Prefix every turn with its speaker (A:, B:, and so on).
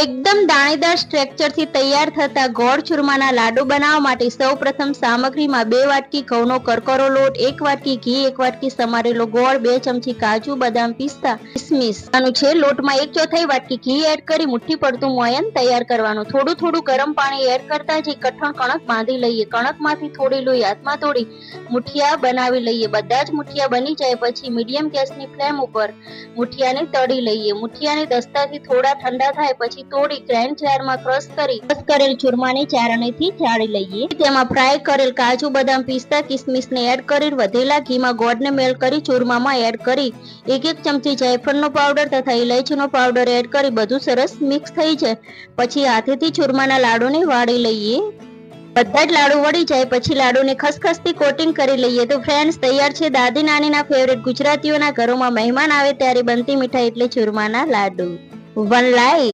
A: એકદમ દાણેદાર સ્ટ્રક્ચરથી તૈયાર થતા ગોળ ચૂરમાના લાડુ બનાવવા માટે સૌપ્રથમ સામગ્રીમાં બે વાટકી ઘઉંનો કરકરો લોટ, એક વાટકી ઘી, એક વાટકી સમારેલો ગોળ, બે ચમચી કાજુ, બદામ પિસ્તા, કિસમિસ. આનું છે લોટમાં એક ચોથાઈ વાટકી ઘી એડ કરી મુઠ્ઠી પડતું મોયન તૈયાર કરવાનું. થોડું થોડું ગરમ પાણી એડ કરતા જ કઠણ કણક બાંધી લઈએ. કણકમાંથી થોડી લોહી હાથમાં તોડી મુઠિયા બનાવી લઈએ. બધા જ મુઠિયા બની જાય પછી મીડિયમ ગેસની ફ્લેમ ઉપર મુઠિયાને તળી લઈએ. મુઠિયાને દસ્તાથી થોડા ઠંડા થાય પછી તોડી ગ્રાઇન્ડ જારમાં ક્રશ કરી ક્રશ કરેલ ચૂરમાને ચારણીથી ચાળી લઈએ. તેમાં ફ્રાય કરેલ કાજુ, બદામ, પિસ્તા, કિસમિસને એડ કરી, વધેલા ઘીમાં ગોળને મેલ કરી, ચૂરમામાં એડ કરી, એક એક ચમચી જાયફળનો પાવડર તથા ઇલાયચીનો પાવડર એડ કરી, બધું સરસ મિક્સ થઈ જાય. પછી હાથેથી ચૂરમાના લાડુને વાળી લઈએ. બધા જ લાડુ વળી જાય, પછી લાડુને ખસખસથી કોટિંગ કરી લઈએ. તો ફ્રેન્ડ્સ તૈયાર છે દાદી નાનીના ફેવરેટ ગુજરાતીઓના ઘરોમાં મહેમાન આવે ત્યારે બનતી મીઠાઈ એટલે ચૂરમાના લાડુ. One life